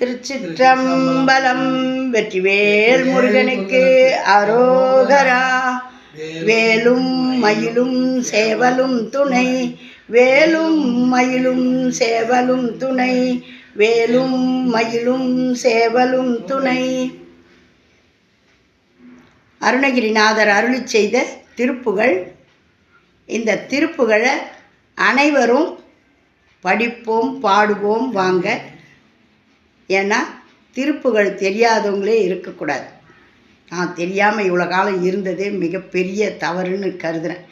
திருச்சிற்றம்பலம் வெற்றிவேல் முருகனுக்கு அரோகரா. வேலும் மயிலும் சேவலும் துணை. வேலும் மயிலும் சேவலும் துணை. வேலும் மயிலும் சேவலும் துணை. அருணகிரிநாதர் அருளி செய்த திருப்புகள். இந்த திருப்புகளை அனைவரும் படிப்போம் பாடுவோம் வாங்க. ஏன்னா திருப்புகள் தெரியாதவங்களே இருக்கக்கூடாது. நான் தெரியாமல் இவ்வளோ காலம் இருந்ததே மிகப்பெரிய தவறுன்னு கருதுகிறேன்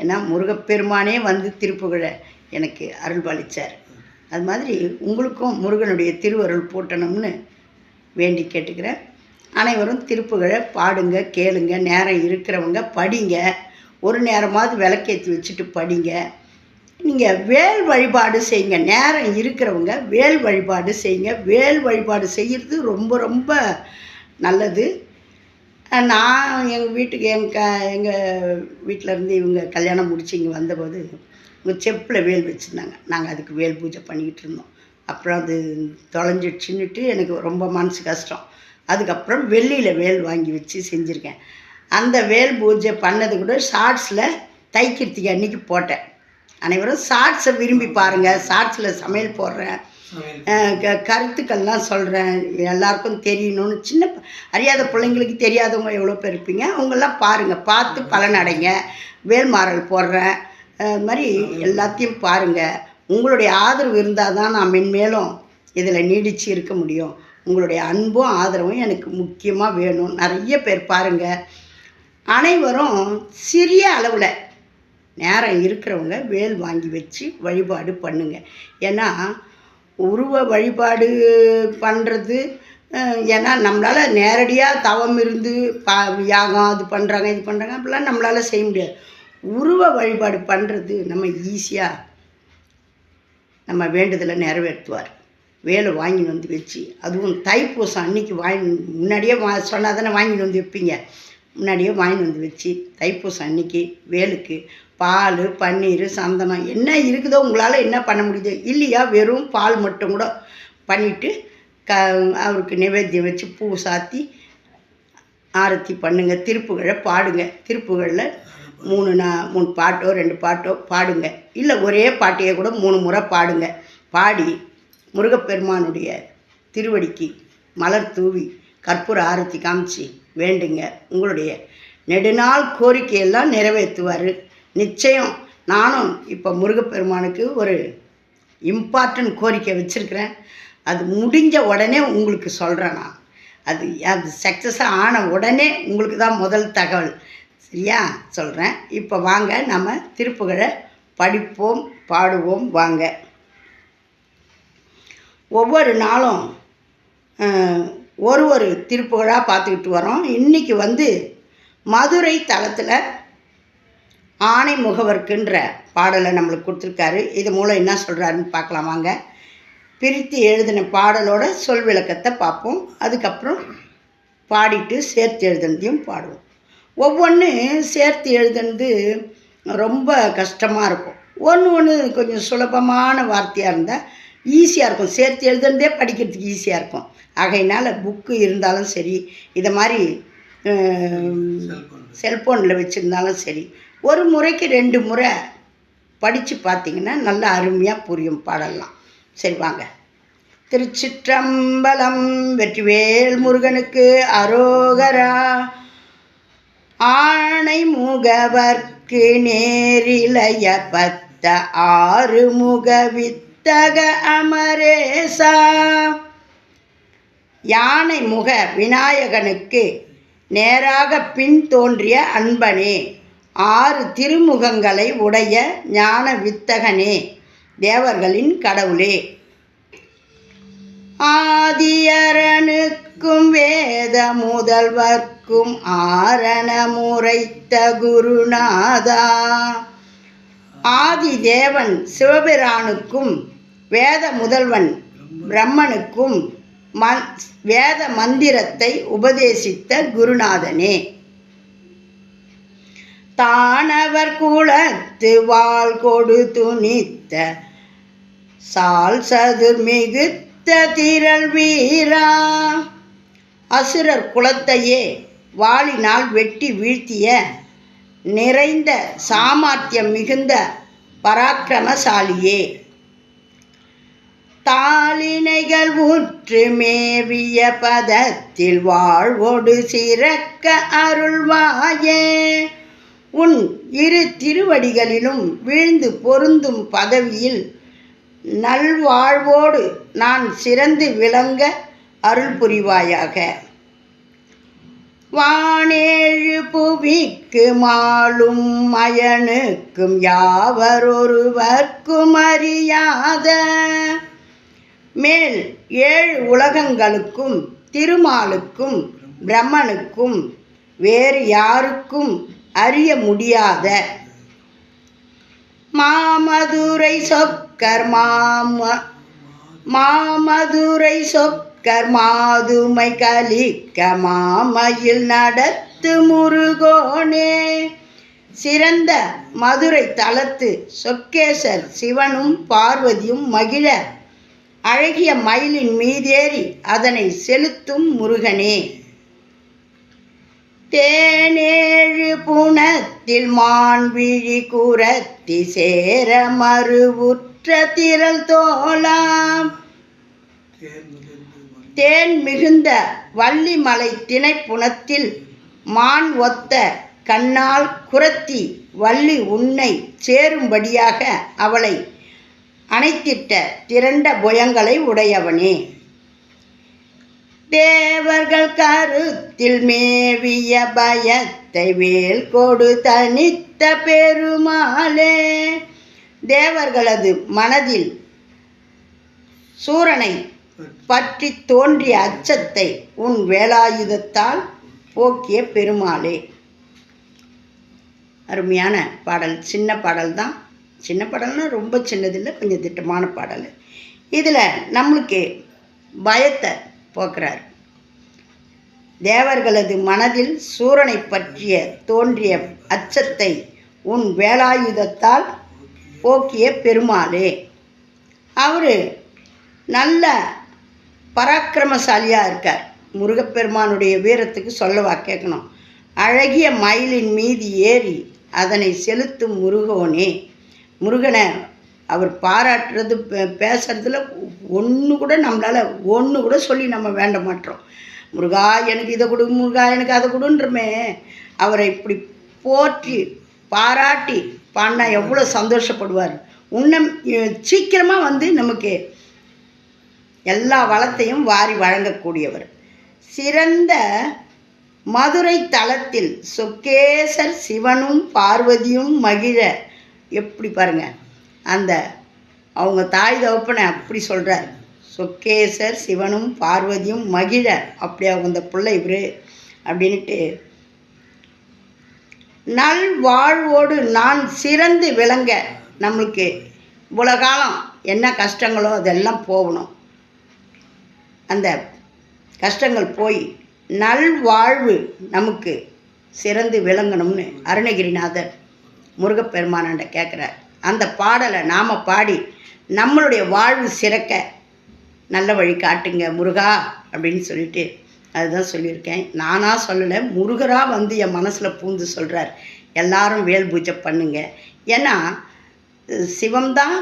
ஏன்னா முருகப்பெருமானே வந்து திருப்புகழை எனக்கு அருள்பாலிச்சார் அது மாதிரி உங்களுக்கும் முருகனுடைய திருவருள் பூட்டணும்னு வேண்டி கேட்டுக்கிறேன். அனைவரும் திருப்புகழை பாடுங்க கேளுங்க நேரம் இருக்கிறவங்க படிங்க. ஒரு நேரமாவது விளக்கேற்றி வச்சுட்டு படிங்க. நீங்கள் வேல் வழிபாடு செய்யுங்க. நேரம் இருக்கிறவங்க வேல் வழிபாடு செய்யுங்க. வேல் வழிபாடு செய்கிறது ரொம்ப ரொம்ப நல்லது. நான் எங்கள் வீட்டுக்கு எங்கள் க எங்கள் வீட்டிலேருந்து இவங்க கல்யாணம் முடிச்சு இங்கே வந்தபோது இவங்க செப்பில் வேல் வச்சுருந்தாங்க. நாங்கள் அதுக்கு வேல் பூஜை பண்ணிக்கிட்டு இருந்தோம். அப்புறம் அது தொலைஞ்சிடுச்சுன்னுட்டு எனக்கு ரொம்ப மனசு கஷ்டம். அதுக்கப்புறம் வெள்ளியில் வேல் வாங்கி வச்சு செஞ்சுருக்கேன். அந்த வேல் பூஜை பண்ணது கூட ஷார்ட்ஸில் தைக்கிறதுக்கு அன்றைக்கி போட்டேன். அனைவரும் ஷார்ட்ஸை விரும்பி பாருங்கள் ஷார்ட்ஸில் சமையல் போடுறேன். கருத்துக்கள்லாம் சொல்கிறேன் எல்லாருக்கும் தெரியணும்னு சின்ன அறியாத பிள்ளைங்களுக்கு தெரியாதவங்க எவ்வளோ பேர் இருப்பீங்க? அவங்கெல்லாம் பாருங்கள் பார்த்து பலனடைங்க வேல்மாறல் போடுறேன். அஹ் இது மாதிரி எல்லாத்தையும் பாருங்கள் உங்களுடைய ஆதரவு இருந்தால் தான் நான் மென்மேலும் இதில் நீடிச்சு இருக்க முடியும். உங்களுடைய அன்பும் ஆதரவும் எனக்கு முக்கியமாக வேணும். நிறைய பேர் பாருங்கள் அனைவரும் சிறிய அளவில் நேரம் இருக்கிறவங்க வேல் வாங்கி வச்சு வழிபாடு பண்ணுங்க. ஏன்னா உருவ வழிபாடு பண்ணுறது ஏன்னா நம்மளால் நேரடியாக தவம் இருந்து பா யாகம் அது பண்ணுறாங்க இது பண்ணுறாங்க அப்படிலாம் நம்மளால் செய்ய முடியாது. உருவ வழிபாடு பண்ணுறது நம்ம ஈஸியாக நம்ம வேண்டுதலை நிறைவேற்றுவார். வேலை வாங்கின்னு வந்து வச்சு அதுவும் தைப்பூசம் அன்னைக்கு வாங்கி முன்னாடியே வா சொன்னால் தானே வாங்கின்னு வந்து வைப்பீங்க. முன்னாடியே வாங்கின்னு வந்து வச்சு தைப்பூசம் அன்னைக்கு வேலுக்கு பால் பன்னீர் சந்தனம் என்ன இருக்குதோ உங்களால் என்ன பண்ண முடியுது இல்லையா? வெறும் பால் மட்டும் கூட பண்ணிவிட்டு க அவருக்கு நிவேத்தியம் வச்சு பூ சாத்தி ஆரத்தி பண்ணுங்க. திருப்புகழை பாடுங்க. திருப்புகழில் மூணு நா மூணு பாட்டோ ரெண்டு பாட்டோ பாடுங்க. இல்லை ஒரே பாட்டையே கூட மூணு முறை பாடுங்க. பாடி முருகப்பெருமானுடைய திருவடிக்கு மலர் தூவி கற்பூர ஆரத்தி காமிச்சு வேண்டுங்க. உங்களுடைய நெடுநாள் கோரிக்கையெல்லாம் நிறைவேற்றுவார். நிச்சயம் நானும் இப்போ முருகப்பெருமானுக்கு ஒரு இம்பார்ட்டன்ட் கோரிக்கை வச்சுருக்கிறேன். அது முடிஞ்ச உடனே உங்களுக்கு சொல்கிறேன் நான். அது அது சக்ஸஸாக ஆன உடனே உங்களுக்கு தான் முதல் தகவல். சரியா? சொல்கிறேன் இப்போ வாங்க நம்ம திருப்புகழை படிப்போம் பாடுவோம் வாங்க. ஒவ்வொரு நாளும் ஒரு ஒரு திருப்புகழாக பார்த்துக்கிட்டு வரோம். இன்றைக்கி வந்து மதுரை தளத்தில் ஆணை முகவர்க்குன்ற பாடலை நம்மளுக்கு கொடுத்துருக்காரு. இது மூலம் என்ன சொல்கிறாருன்னு பார்க்கலாம் வாங்க. பிரித்து எழுதின பாடலோட சொல் விளக்கத்தை பார்ப்போம். அதுக்கப்புறம் பாடிட்டு சேர்த்து எழுதுனதையும் பாடுவோம். ஒவ்வொன்று சேர்த்து எழுதுனது ரொம்ப கஷ்டமாக இருக்கும். ஒன்று ஒன்று கொஞ்சம் சுலபமான வார்த்தையாக இருந்தால் ஈஸியாக இருக்கும். சேர்த்து எழுதுனதே படிக்கிறதுக்கு ஈஸியாக இருக்கும். ஆகையினால் புக்கு இருந்தாலும் சரி இதை மாதிரி செல்ஃபோனில் வச்சுருந்தாலும் சரி ஒரு முறைக்கு ரெண்டு முறை படித்து பார்த்தீங்கன்னா நல்லா அருமையாக புரியும் பாடலாம் சரி வாங்க. திருச்சிற்றம்பலம் வெற்றிவேல் முருகனுக்கு அரோகரா. ஆணை முகவர்க்கு நேரிலைய பத்த ஆறு முகவித்தக அமரேசா. யானை முக விநாயகனுக்கு நேராக பின் தோன்றிய அன்பனே. ஆறு திருமுகங்களை உடைய ஞான வித்தகனே தேவர்களின் கடவுளே. ஆதியரனுக்கும் வேத முதல்வர்க்கும் ஆரணமுரைத்த குருநாதா குருநாதா. ஆதிதேவன் சிவபிரானுக்கும் வேத முதல்வன் பிரம்மனுக்கும் மந் வேத மந்திரத்தை உபதேசித்த குருநாதனே. தானவர் குளத்து வால் கொடு துணித்த சால் சதுர் மிகுத்த திரள் வீரா. அசுரர் குலத்தையே வாளினால் வெட்டி வீழ்த்திய நிறைந்த சாமர்த்தியம் மிகுந்த பராக்கிரமசாலியே. தாளினைகள் ஊற்று மேவிய பதத்தில் வாழ்வோடு சிறக்க அருள்வாயே. உன் இரு திருவடிகளிலும் வீழ்ந்து பொருந்தும் பதவியில் நல்வாழ்வோடு நான் சிறந்து விளங்க அருள் புரிவாயாக வானேழு புவிக்கு மாலும் மயனுக்கும் யாவரொருவர்க்கும் அறியாத மேல் ஏழு உலகங்களுக்கும் திருமாலுக்கும் பிரம்மனுக்கும் வேறு யாருக்கும் அறிய முடியாத மாமதுரை சொக்கர் மாம மாமதுரை சொக்கர் மாதுமை கலிக்க மாமையில் நடத்து முருகோனே. சிறந்த மதுரை தளத்து சொக்கேசர் சிவனும் பார்வதியும் மகிழ அழகிய மயிலின் மீதேறி அதனை செலுத்தும் முருகனே. தேனேழு புனத்தில் மான்விழி குரத்தி சேர மறுவுற்ற திரள் தோலாம் தேன் மிகுந்த வள்ளிமலை திணைப்புணத்தில் மான் ஒத்த கண்ணால் குரத்தி வள்ளி உன்னை சேரும்படியாக அவளை அணைத்திட்ட திரண்ட புயங்களை உடையவனே. தேவர்கள் கருத்தில் மேவிய பயத்தை வேல் கொடு தனித்த பெருமாளே. தேவர்களது மனதில் சூரனை பற்றி தோன்றிய அச்சத்தை உன் வேலாயுதத்தால் போக்கிய பெருமாளே. அருமையான பாடல் சின்ன பாடல் தான் சின்ன பாடல்னா ரொம்ப சின்னதில்லை கொஞ்சம் திட்டமான பாடல். இதில் நம்மளுக்கு பயத்தை போக்குறார். தேவர்களது மனதில் சூரனை பற்றிய தோன்றிய அச்சத்தை உன் வேலாயுதத்தால் போக்கிய பெருமாளே அவர் நல்ல பராக்கிரமசாலியாக இருக்கார். முருகப்பெருமானுடைய வீரத்துக்கு சொல்லவா கேட்கணும். அழகிய மயிலின் மீது ஏறி அதனை செலுத்தும் முருகோனே முருகனை அவர் பாராட்டுறது பே- பேசுறதுல ஒன்று கூட நம்மளால் ஒன்று கூட சொல்லி நம்ம வேண்ட மாட்டோம் முருகா எனக்கு இதை கொடு முருகா எனக்கு அதை கொடுன்றமே. அவரை இப்படி போற்றி பாராட்டி பாடினா எவ்வளோ சந்தோஷப்படுவார். இன்னும் சீக்கிரமாக வந்து நமக்கு எல்லா வளத்தையும் வாரி வழங்கக்கூடியவர். சிறந்த மதுரை தலத்தில் சொக்கேசர் சிவனும் பார்வதியும் மகிழ. எப்படி பாருங்கள் அந்த அவங்க தாய் தகப்பனை அப்படி சொல்கிறார் சொக்கேசர் சிவனும் பார்வதியும் மகிழ அப்படி அவங்க இந்த பிள்ளை இவர் அப்படின்ட்டு நல் வாழ்வோடு நான் சிறந்து விளங்க நம்மளுக்கு இவ்வளோ காலம் என்ன கஷ்டங்களோ அதெல்லாம் போகணும். அந்த கஷ்டங்கள் போய் நல்வாழ்வு நமக்கு சிறந்து விளங்கணும்னு அருணகிரிநாதர் முருகப்பெருமானண்ட கேட்குறார் அந்த பாடலை நாம் பாடி நம்மளுடைய வாழ்வு சிறக்க நல்ல வழி காட்டுங்க முருகா அப்படின்னு சொல்லிட்டு அதுதான் சொல்லியிருக்கேன். நானாக சொல்லலை முருகராக வந்து என் மனசில் பூந்து சொல்கிறார் எல்லாரும் வேல் பூஜை பண்ணுங்க. ஏன்னா சிவம்தான்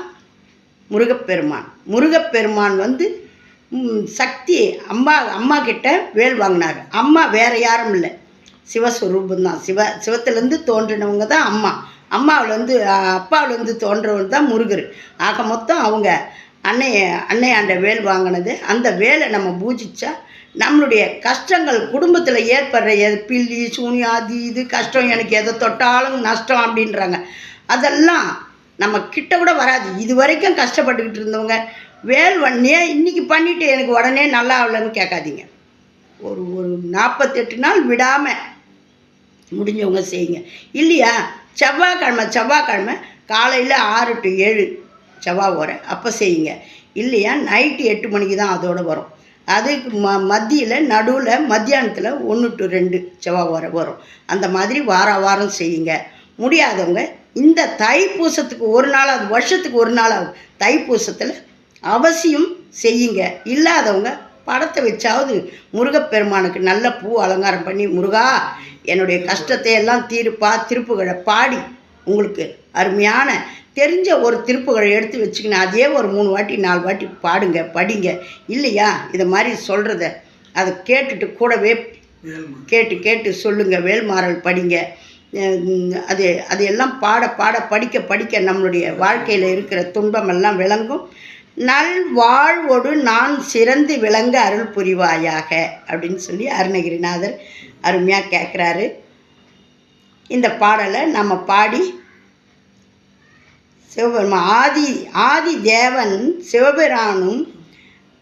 முருகப்பெருமான். முருகப்பெருமான் வந்து சக்தி அம்மா அம்மா கிட்ட வேல் வாங்கினார். அம்மா வேறு யாரும் இல்லை. சிவஸ்வரூபம் தான் சிவ சிவத்திலேருந்து தோன்றினவங்க தான் அம்மா. அம்மாவிலேருந்து அப்பாவிலேருந்து தோன்றவன் தான் முருகர். ஆக மொத்தம் அவங்க அன்னைய அன்னையாண்ட வேல் வாங்கினது. அந்த வேலை நம்ம பூஜிச்சா நம்மளுடைய கஷ்டங்கள் குடும்பத்தில் ஏற்படுற எது பில்லி சூனியம் அது இது கஷ்டம் எனக்கு எதை தொட்டாலும் நஷ்டம் அப்படின்றாங்க. அதெல்லாம் நம்ம கிட்ட கூட வராது. இது வரைக்கும் கஷ்டப்பட்டுக்கிட்டு இருந்தவங்க வேல் வண்ணியே இன்றைக்கி பண்ணிவிட்டு எனக்கு உடனே நல்லா ஆகலன்னு கேட்காதீங்க. ஒரு ஒரு நாற்பத்தெட்டு நாள் விடாமல் முடிஞ்சவங்க செய்யுங்க. இல்லையா? செவ்வாய்க்கிழமை செவ்வாய்க்கிழமை காலையில் ஆறு டு ஏழு செவ்வாய் வரும் அப்போ செய்யுங்க. இல்லையா நைட்டு எட்டு மணிக்கு தான் அதோட வரும். அதுக்கு ம மத்தியில் நடுவில் மத்தியானத்தில் ஒன்று டு ரெண்டு செவ்வாய் வர வரும். அந்த மாதிரி வார வாரம் செய்யுங்க. முடியாதவங்க இந்த தைப்பூசத்துக்கு ஒரு நாள் அது வருஷத்துக்கு ஒரு நாள் ஆகும் தைப்பூசத்தில் அவசியம் செய்யுங்க. இல்லாதவங்க படத்தை வச்சாவது முருகப்பெருமானுக்கு நல்ல பூ அலங்காரம் பண்ணி முருகா என்னுடைய கஷ்டத்தை எல்லாம் தீருப்பா திருப்புகழை பாடி உங்களுக்கு அருமையான தெரிஞ்ச ஒரு திருப்புகழை எடுத்து வச்சுக்கின்னு அதே ஒரு மூணு வாட்டி நாலு வாட்டி பாடுங்க படிங்க. இல்லையா? இதை மாதிரி சொல்கிறத அதை கேட்டுட்டு கூடவே கேட்டு கேட்டு சொல்லுங்கள் வேல்மாறல் படிங்க. அது அது எல்லாம் பாட பாட படிக்க படிக்க நம்மளுடைய வாழ்க்கையில் இருக்கிற துன்பமெல்லாம் விளங்கும். நல் வாழ்வோடு நான் சிறந்து விளங்க அருள் புரிவாயாக அப்படின்னு சொல்லி அருணகிரிநாதர் அருமையாக கேட்குறாரு இந்த பாடலை நம்ம பாடி சிவபெருமான் ஆதி ஆதி தேவன் சிவபெருமானும்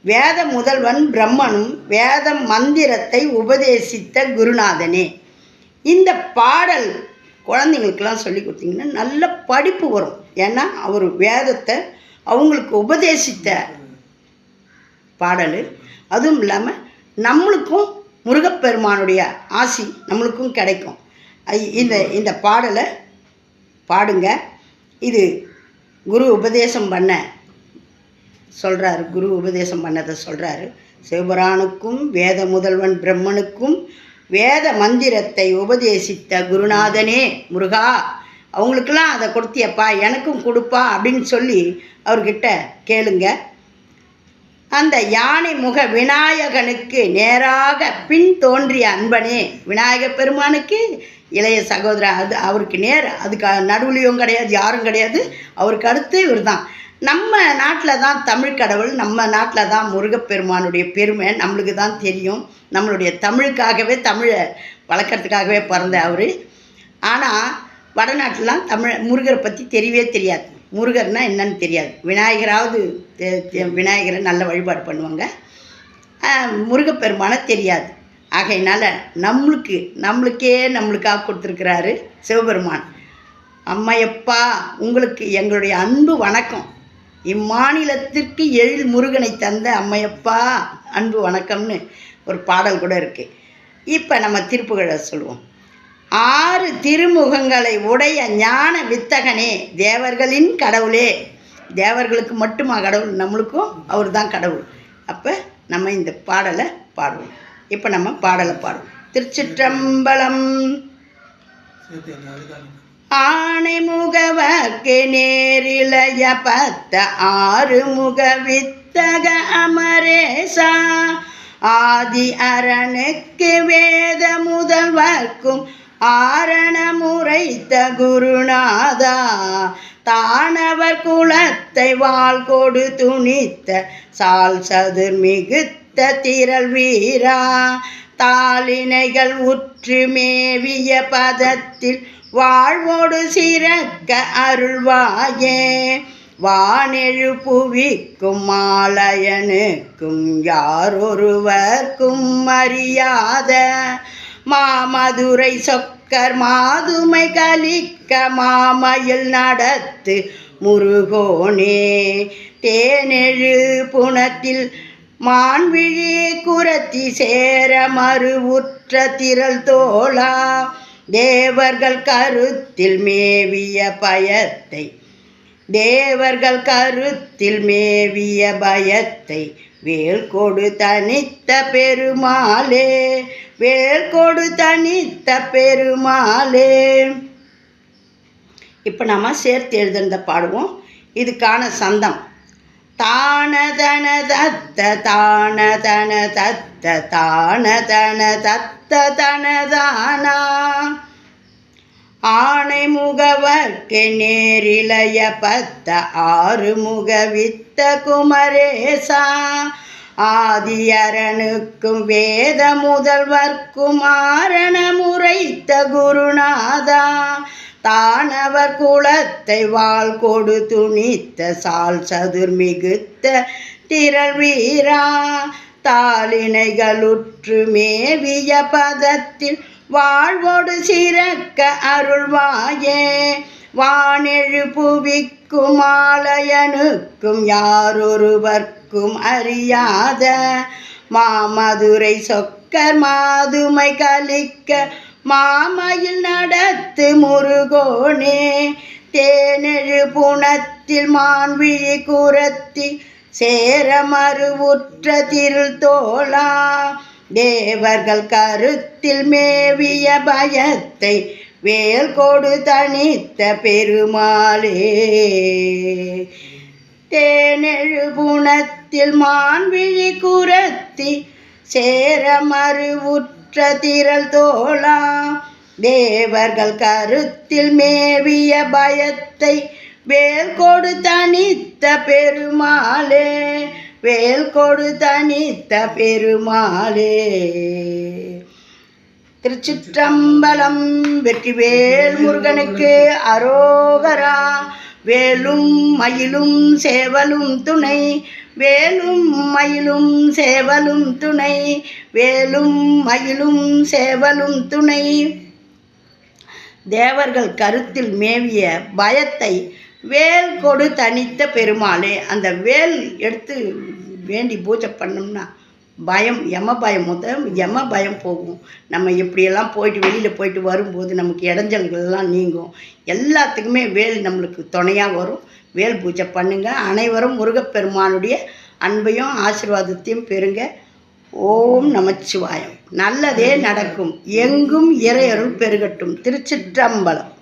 வேத முதல்வன் பிரம்மனும் வேத மந்திரத்தை உபதேசித்த குருநாதனே. இந்த பாடல் குழந்தைங்களுக்கெல்லாம் சொல்லி கொடுத்தீங்கன்னா நல்ல படிப்பு வரும். ஏன்னா அவர் வேதத்தை அவங்களுக்கு உபதேசித்த பாடல். அதுவும் இல்லாமல் நம்மளுக்கும் முருகப்பெருமானுடைய ஆசி நம்மளுக்கும் கிடைக்கும். ஐ- இந்த இந்த பாடலை பாடுங்க. இது குரு உபதேசம் பண்ண சொல்கிறாரு குரு உபதேசம் பண்ணதை சொல்கிறாரு சிவபுரானுக்கும் வேத முதல்வன் பிரம்மனுக்கும் வேத மந்திரத்தை உபதேசித்த குருநாதனே முருகா அவங்களுக்கெல்லாம் அதை கொடுத்தியப்பா எனக்கும் கொடுப்பா அப்படின்னு சொல்லி அவர்கிட்ட கேளுங்க. அந்த யானை முக விநாயகனுக்கு நேராக பின் தோன்றிய அன்பனே விநாயக பெருமானுக்கு? இளைய சகோதரன் அது அவருக்கு நேர் அதுக்கு நடுவுலையும் கிடையாது யாரும் கிடையாது அவருக்கு அடுத்து இவர் தான் நம்ம நாட்டில் தான் தமிழ் கடவுள் நம்ம நாட்டில் தான் முருகப்பெருமானுடைய பெருமை நம்மளுக்கு தான் தெரியும். நம்மளுடைய தமிழுக்காகவே தமிழை வளர்க்குறதுக்காகவே பிறந்த அவர். ஆனால் வடநாட்டிலாம் தமிழ் முருகரை பற்றி தெரியவே தெரியாது. முருகர்னா என்னன்னு தெரியாது. விநாயகராவது விநாயகரை நல்ல வழிபாடு பண்ணுவாங்க. முருகப்பெருமானை தெரியாது. ஆகையினால் நம்மளுக்கு நம்மளுக்கே நம்மளுக்காக கொடுத்துருக்கிறாரு சிவபெருமான். அம்மையப்பா உங்களுக்கு எங்களுடைய அன்பு வணக்கம். இம்மாநிலத்திற்கு எழில் முருகனை தந்த அம்மையப்பா அன்பு வணக்கம்னு ஒரு பாடல் கூட இருக்குது இப்போ நம்ம திருப்புகழை சொல்லுவோம் ஆறு திருமுகங்களை உடைய ஞான வித்தகனே தேவர்களின் கடவுளே. தேவர்களுக்கு மட்டுமா கடவுள்? நம்மளுக்கும் அவர் தான் கடவுள். அப்போ நம்ம இந்த பாடலை பாடுவோம். இப்போ நம்ம பாடலை பாடுவோம். திருச்சிற்றம்பலம். ஆணை முகவக்கு நேரிழைய பத்த ஆறு முக வித்தக அமரேசா. ஆதி அரணுக்கு வேத முதல்வர்க்கும் ஆரணமுரைத்த குருநாதா தானவர் குலத்தை வாள் கொடு துணித்த சால் சதுர் மிகுத்த திரள் வீரா. தாளினைகள் உற்று மேவிய பதத்தில் வாழ்வோடு சிறக்க அருள்வாயே. வானெழு புவிக்கும் மாலயனுக்கும் யாரொருவர்க்கும் அறியாத மாமதுரை சொக்கர் மாதுமை கலிக்க மாமயில் நடத்து முருகோனே. தேனெழு புணத்தில் மான்விழி குரத்தி சேர மறுவுற்ற திரள் தோளா தேவர்கள் கருத்தில் மேவிய பயத்தை தேவர்கள் கருத்தில் மேவிய பயத்தை வேல் கொடு தனித்த பெருமாளே வேல் கொடு தனித்த பெருமாளே. இப்போ நம்ம சேர்த்து எழுதுனத பாடுவோம். இதுக்கான சந்தம். தானதன தத்த தான தன தத்த தான தன தத்த தனதானா? ஆணை முகவர்க்கு நேரிலைய பத்த ஆறு முகவித்த குமரேசா. ஆதியரனுக்கும் வேத முதல்வர்க்கும் ஆரண முறைத்த குருநாதா. தானவர் குலத்தை வாள் கொடு துணித்த சால் சதுர் மிகுத்த திரள் வீரா தாளினைகளுற்று மேவிய பதத்தில் வாழ்வோடு சிறக்க அருள்வாயே. வானெழு புவிக்கும் ஆலயனுக்கும் யாரொருவர்க்கும் அறியாத மாமதுரை சொக்கர் மாதுமை கலிக்க மாமையில் நடத்து முருகோனே. தேனெழு புணத்தில் மான்விழி குரத்தி சேரமருவுற்ற திருள் தோளா தேவர்கள் கருத்தில் மேவிய பயத்தை வேல் கொடு தனித்த பெருமாளே. தேனெழு புணத்தில் மான்விழி குரத்தி சேர மறுவுற்ற திரள் தோளா தேவர்கள் கருத்தில் மேவிய பயத்தை வேல் கொடு தனித்த பெருமாளே. வேல் கொடு தனித்த பெருமாளே. திருச்சிற்றம்பலம் வெற்றிவேல் முருகனுக்கு அரோகரா. வேலும் மயிலும் சேவலும் துணை. வேலும் மயிலும் சேவலும் துணை. வேலும் மயிலும் சேவலும் துணை. தேவர்கள் கருத்தில் மேவிய பயத்தை வேல் கொடு தனித்த பெருமாளே. அந்த வேல் எடுத்து வேண்டி பூஜை பண்ணோம்னா பயம் எம பயம். முத யம பயம் போகும். நம்ம இப்படியெல்லாம் போயிட்டு வெளியில் போயிட்டு வரும்போது நமக்கு இடைஞ்சல்கள்லாம் நீங்கும். எல்லாத்துக்குமே வேல் நம்மளுக்கு துணையாக வரும். வேல் பூஜை பண்ணுங்கள் அனைவரும் முருகப்பெருமானுடைய அன்பையும் ஆசிர்வாதத்தையும் பெறுங்க. ஓம் நமச்சிவாயம். நல்லதே நடக்கும். எங்கும் இறையருள் பெருகட்டும். திருச்சிற்றம்பலம்.